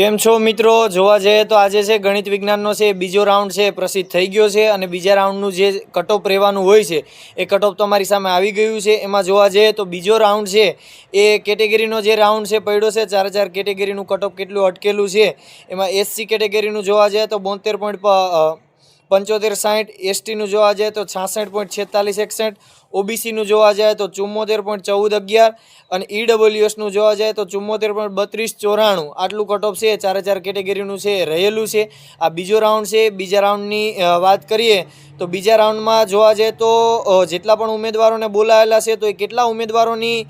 કેમ છો મિત્રો? જોવા જઈએ તો આજે છે ગણિત વિજ્ઞાનનો છે બીજો રાઉન્ડ છે, પ્રસિદ્ધ થઈ ગયો છે અને બીજા રાઉન્ડનું જે કટઓફ રહેવાનું હોય છે, એ કટઓફ તમારી સામે આવી ગયું છે. એમાં જોવા જઈએ તો બીજો રાઉન્ડ છે, એ કેટેગરીનો જે રાઉન્ડ છે પડ્યો છે, ચાર ચાર કેટેગરીનું કટઓફ કેટલું અટકેલું છે. એમાં એસસી કેટેગરીનું જોવા જઈએ તો બોતેર પોઈન્ટ પંચોતેર સાઠ એસટીનું જોવા જાય તો છાસઠ પોઈન્ટ છેતાલીસ એકસઠ ઓબીસીનું જોવા જાય તો ચુમ્મોતેર પોઈન્ટ ચૌદ અગિયાર અને ઈડબ્લ્યુએસનું જોવા જાય તો ચુમ્મોતેર પોઈન્ટ બત્રીસ ચોરાણું. આટલું કટઓફ છે, ચારે ચાર કેટેગરીનું છે, રહેલું છે. આ બીજો રાઉન્ડ છે, બીજા રાઉન્ડની વાત કરીએ તો બીજા રાઉન્ડમાં જોવા જાય તો જેટલા પણ ઉમેદવારોને બોલાયેલા છે તો એ કેટલા ઉમેદવારોની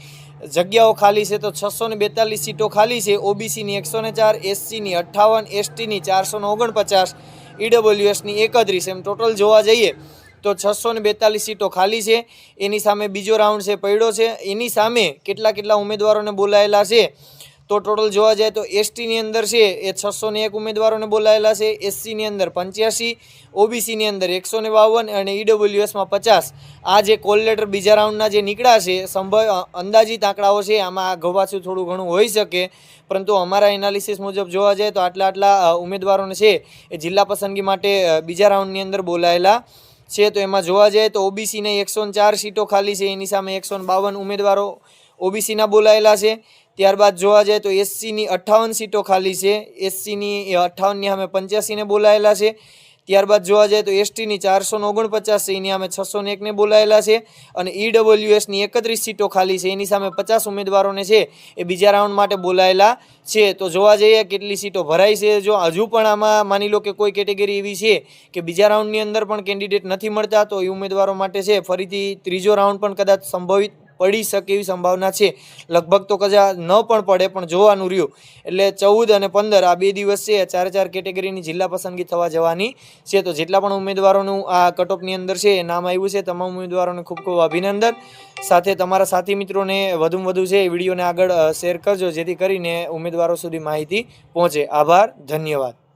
જગ્યાઓ ખાલી છે તો છસો ને બેતાલીસ સીટો ખાલી છે. ઓબીસીની એકસો ને ચાર એસસીની અઠ્ઠાવન એસટીની ચારસો ને ઓગણપચાસ ઈડબ્લ્યુએસની એકત્રીસ એમ ટોટલ જોવા જઈએ તો છસો ને બેતાલીસ સીટો ખાલી છે. એની સામે બીજો રાઉન્ડ છે, પડ્યો છે. એની સામે કેટલા કેટલા ઉમેદવારોને બોલાયેલા છે? તો ટોટલ જોવા જાય તો એસટીની અંદર છે એ છસો એક ઉમેદવારોને બોલાયેલા છે. એસસીની અંદર પંચ્યાસી ઓબીસીની અંદર એકસો ને બાવન અને ઈડબ્લ્યુએસમાં પચાસ. આ જે કોલ લેટર બીજા રાઉન્ડના જે નીકળ્યા છે, સંભવ અંદાજિત આંકડાઓ છે, આમાં ઘવાછું થોડું ઘણું હોઈ શકે, પરંતુ અમારા એનાલિસિસ મુજબ જોવા જાય તો આટલા આટલા ઉમેદવારોને છે એ જિલ્લા પસંદગી માટે બીજા રાઉન્ડની અંદર બોલાયેલા છે. તો એમાં જોવા જઈએ તો ઓબીસીને એકસો ચાર સીટો ખાલી છે, એની સામે એકસો બાવન ઉમેદવારો ઓબીસીના બોલાયેલા છે. ત્યારબાદ જોવા જાય તો એસસીની અઠ્ઠાવન સીટો ખાલી છે. એસસીની અઠ્ઠાવનની સામે પંચ્યાસીને બોલાયેલા છે. ત્યારબાદ જોવા જાય તો એસટીની ચારસો ઓગણપચાસ છે, એની સામે છસો ને એકને બોલાયેલા છે અને ઈડબ્લ્યુએસની એકત્રીસ સીટો ખાલી છે, એની સામે પચાસ ઉમેદવારોને છે એ બીજા રાઉન્ડ માટે બોલાયેલા છે. તો જોવા જઈએ કેટલી સીટો ભરાઈ છે. જો હજુ પણ આમાં માની લો કે કોઈ કેટેગરી એવી છે કે બીજા રાઉન્ડની અંદર પણ કેન્ડિડેટ નથી મળતા, તો એ ઉમેદવારો માટે છે ફરીથી ત્રીજો રાઉન્ડ પણ કદાચ સંભવિત પડી શકે એવી સંભાવના છે. લગભગ તો કદાચ ન પણ પડે, પણ જોવાનું રહ્યું. એટલે ચૌદ અને પંદર આ બે દિવસ છે ચારે ચાર કેટેગરીની જિલ્લા પસંદગી થવા જવાની છે. તો જેટલા પણ ઉમેદવારોનું આ કટઓફની અંદર છે નામ આવ્યું છે. તમામ ઉમેદવારોને ખૂબ ખૂબ અભિનંદન. સાથે તમારા સાથી મિત્રોને વધુમાં વધુ છે, એ વિડીયોને આગળ શેર કરજો, જેથી કરીને ઉમેદવારો સુધી માહિતી પહોંચે. આભાર, ધન્યવાદ.